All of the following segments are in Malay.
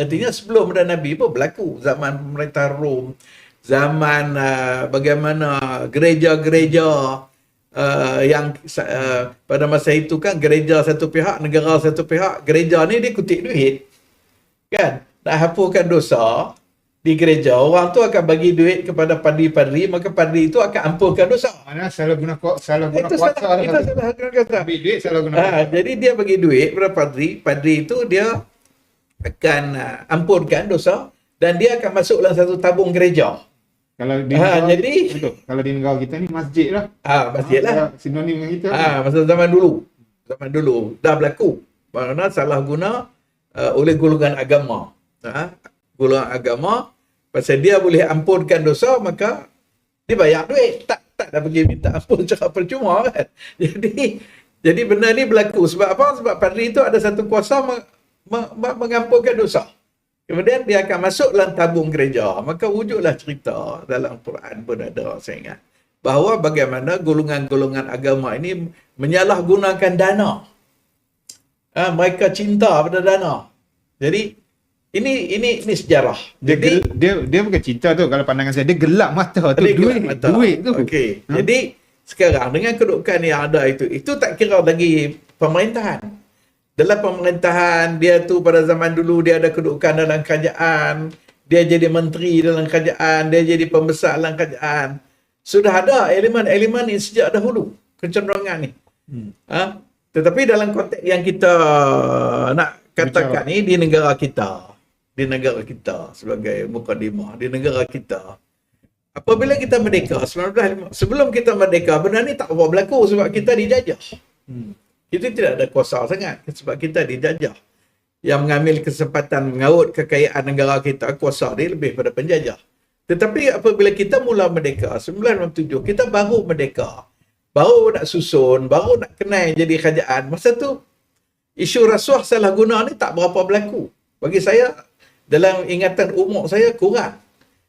Artinya sebelum ada Nabi pun berlaku zaman pemerintah Rom, zaman uh, bagaimana gereja-gereja uh, yang uh, pada masa itu kan gereja satu pihak, negara satu pihak, gereja ni dia kutip duit. Kan? Nak hapuskan dosa di gereja, orang tu akan bagi duit kepada padri-padri, maka padri itu akan ampunkan dosa. Mana salah guna kuasa, salah guna Itu kuasa. salah, itu lah. salah guna kata. Ambil duit salah guna Ha, kuasa. jadi dia bagi duit kepada padri, padri itu dia akan uh, ampunkan dosa dan dia akan masuk dalam satu tabung gereja. Kalau di Ha, negara, jadi- betul. Kalau di negara kita ni masjid lah. Ah, masjid lah. Ah, Sinonim dengan kita. Ah, masa zaman dulu. Zaman dulu dah berlaku. Mana salah guna uh, oleh golongan agama. Ha? Golongan agama pasal dia boleh ampunkan dosa maka dia bayar duit. Tak tak dah pergi minta ampun secara percuma kan. Jadi jadi benda ni berlaku sebab apa? Sebab padri itu ada satu kuasa mengampunkan dosa. Kemudian dia akan masuk dalam tabung gereja. Maka wujudlah cerita dalam Quran pun ada saya ingat. Bahawa bagaimana golongan-golongan agama ini menyalahgunakan dana. Ha, mereka cinta pada dana. Jadi ini ini ini sejarah. Dia, Jadi gel, dia dia bukan cinta tu kalau pandangan saya dia gelap mata tu Dia duit mata. duit tu. Okey. Ha? Jadi sekarang dengan kedudukan yang ada itu, itu tak kira lagi pemerintahan. Dalam pemerintahan dia tu pada zaman dulu dia ada kedudukan dalam kerajaan, dia jadi menteri dalam kerajaan, dia jadi pembesar dalam kerajaan. Sudah ada elemen-elemen ini sejak dahulu kecenderungan ni. Hmm. Ha? Tetapi dalam konteks yang kita nak katakan ni di negara kita, di negara kita sebagai mukadimah, di negara kita. Apabila kita merdeka 1955, sebelum kita merdeka benda ni tak apa berlaku sebab kita dijajah. Hmm. Kita tidak ada kuasa sangat sebab kita dijajah. Yang mengambil kesempatan mengaut kekayaan negara kita, kuasa dia lebih pada penjajah. Tetapi apabila kita mula merdeka, 1967, kita baru merdeka. Baru nak susun, baru nak kenal jadi kerajaan. Masa tu, isu rasuah salah guna ni tak berapa berlaku. Bagi saya, dalam ingatan umur saya kurang.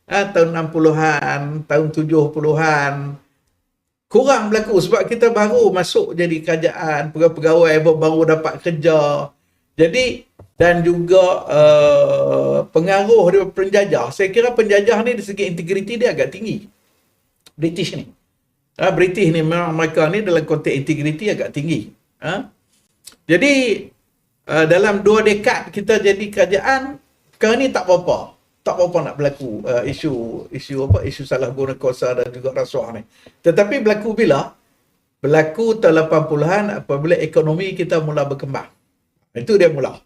Ha, tahun 60-an, tahun 70-an, kurang berlaku sebab kita baru masuk jadi kerajaan, pegawai-pegawai baru dapat kerja. Jadi dan juga uh, pengaruh dari penjajah. Saya kira penjajah ni dari segi integriti dia agak tinggi. British ni. Ha, British ni memang mereka ni dalam konteks integriti agak tinggi. Ha? Jadi uh, dalam dua dekad kita jadi kerajaan, sekarang ni tak apa-apa. Tak apa-apa nak berlaku uh, isu isu apa isu salah guna kuasa dan juga rasuah ni. Tetapi berlaku bila? Berlaku tahun 80-an apabila ekonomi kita mula berkembang. Itu dia mula.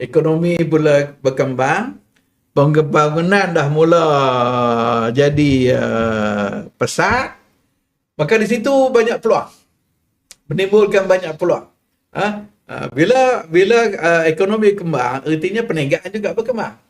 Ekonomi mula berkembang, pembangunan dah mula jadi uh, pesat, maka di situ banyak peluang. Menimbulkan banyak peluang. Ha? Uh, bila bila uh, ekonomi kembang, artinya perniagaan juga berkembang.